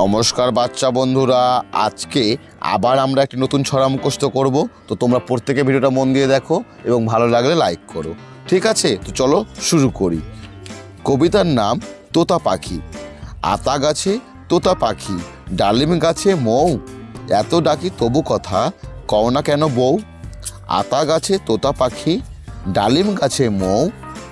নমস্কার বাচ্চা বন্ধুরা, আজকে আবার আমরা একটি নতুন ছড়া মুখস্থ করব। তো তোমরা প্রত্যেকে ভিডিওটা মন দিয়ে দেখো এবং ভালো লাগলে লাইক করো। ঠিক আছে? তো চলো শুরু করি। কবিতার নাম তোতা পাখি। আতা গাছে তোতা পাখি, ডালিম গাছে মৌ। এত ডাকি তবু কথা, কও না কেন বউ? আতা গাছে তোতা পাখি, ডালিম গাছে মৌ।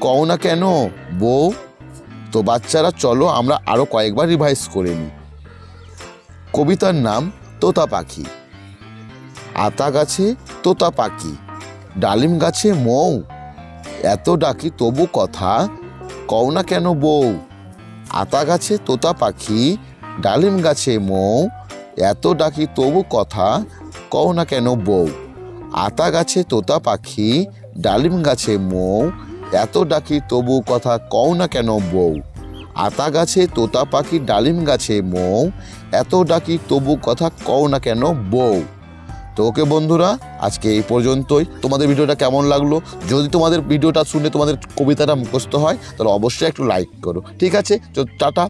কও না কেন, বউ? তো বাচ্চারা, চলো আমরা আরও কয়েকবার রিভাইজ করে নিই। কবিতার নাম তোতা পাখি। আতা গাছে তোতা পাখি। ডালিম গাছে মৌ। এত ডাকি তবু কথা। কও না কেন, বউ? আতা গাছে তোতা পাখি, ডালিম গাছে মৌ। এত ডাকি তবু কথা। কও না কেন, বউ? আতা গাছে তোতা পাখি, ডালিম গাছে মৌ। এত ডাকি তবু কথা কও না কেন বউ? আতা গাছে, তোতা পাখি, ডালিম গাছে, মৌ, এত ডাকি তবু কথা কও না কেন বউ? তো ওকে বন্ধুরা, আজকে এই পর্যন্তই। তোমাদের ভিডিওটা কেমন লাগল? যদি তোমাদের ভিডিওটা শুনে তোমাদের কবিতাটা মুখস্থ হয়, তাহলে অবশ্যই একটু লাইক করো। ঠিক আছে? তো টাটা।